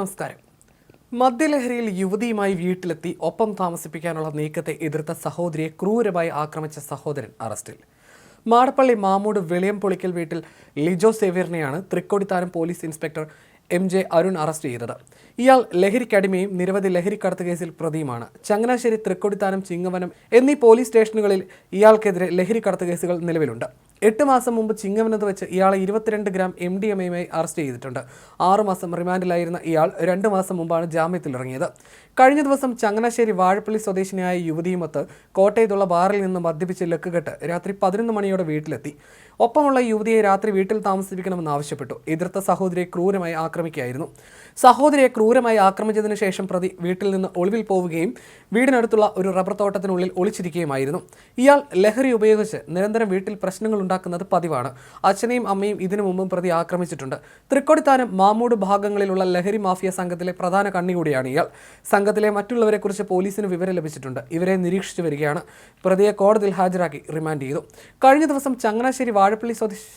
നമസ്കാരം. മദ്യലഹരിയിൽ യുവതിയുമായി വീട്ടിലെത്തി ഒപ്പം താമസിപ്പിക്കാനുള്ള നീക്കത്തെ എതിർത്ത സഹോദരിയെ ക്രൂരമായി ആക്രമിച്ച സഹോദരൻ അറസ്റ്റിൽ. മാടപ്പള്ളി മാമൂട് വെളിയം പൊളിക്കൽ വീട്ടിൽ Lijo സേവ്യറിനെയാണ് Thrikkodithanam police inspector M J Arun arrest ചെയ്തത്. ഇയാൾ ലഹരിക്കടിമയും നിരവധി ലഹരിക്കടത്ത് കേസിൽ പ്രതിയുമാണ്. ചങ്ങനാശ്ശേരി തൃക്കൊടിത്താനം ചിങ്ങവനം എന്നീ പോലീസ് സ്റ്റേഷനുകളിൽ ഇയാൾക്കെതിരെ ലഹരി ലഹരിക്കടത്ത് കേസുകൾ നിലവിലുണ്ട്. എട്ട് മാസം മുമ്പ് ചിങ്ങവനത്ത് വെച്ച് ഇയാളെ ഇരുപത്തിരണ്ട് ഗ്രാം എം ഡി എം എയുമായി അറസ്റ്റ് ചെയ്തിട്ടുണ്ട്. ആറുമാസം റിമാൻഡിലായിരുന്ന ഇയാൾ രണ്ട് മാസം മുമ്പാണ് ജാമ്യത്തിലിറങ്ങിയത്. കഴിഞ്ഞ ദിവസം ചങ്ങനാശ്ശേരി വാഴപ്പള്ളി സ്വദേശിനിയായ യുവതിയുമൊത്ത് കോട്ടയത്തുള്ള ബാറിൽ നിന്ന് മദ്യപിച്ച് ലക്കുകെട്ട് രാത്രി പതിനൊന്ന് മണിയോടെ വീട്ടിലെത്തി. ഒപ്പമുള്ള യുവതിയെ രാത്രി വീട്ടിൽ താമസിപ്പിക്കണമെന്ന് ആവശ്യപ്പെട്ടു. എതിർത്ത സഹോദരിയെ ക്രൂരമായി ആക്രമിക്കുകയായിരുന്നു. സഹോദരിയെ ക്രൂരമായി ആക്രമിച്ചതിന് ശേഷം പ്രതി വീട്ടിൽ നിന്ന് ഒളിവിൽ പോവുകയും വീടിനടുത്തുള്ള ഒരു റബ്ബർ തോട്ടത്തിനുള്ളിൽ ഒളിച്ചിരിക്കുകയുമായിരുന്നു. ഇയാൾ ലഹരി ഉപയോഗിച്ച് നിരന്തരം വീട്ടിൽ പ്രശ്നങ്ങൾ ഉണ്ടാക്കുന്നത് പതിവാണ്. അച്ഛനെയും അമ്മയും ഇതിനു മുമ്പും പ്രതി ആക്രമിച്ചിട്ടുണ്ട്. തൃക്കൊടിത്താനം മാമൂട് ഭാഗങ്ങളിലുള്ള ലഹരി മാഫിയ സംഘത്തിലെ പ്രധാന കണ്ണി കൂടിയാണ് ഇയാൾ. സംഘത്തിലെ മറ്റുള്ളവരെക്കുറിച്ച് പോലീസിന് വിവരം ലഭിച്ചിട്ടുണ്ട്. ഇവരെ നിരീക്ഷിച്ചു വരികയാണ്. പ്രതിയെ കോടതിയിൽ ഹാജരാക്കി റിമാൻഡ് ചെയ്തു. കഴിഞ്ഞ ദിവസം ചങ്ങനാശ്ശേരി വാഴപ്പള്ളി സ്വദേശി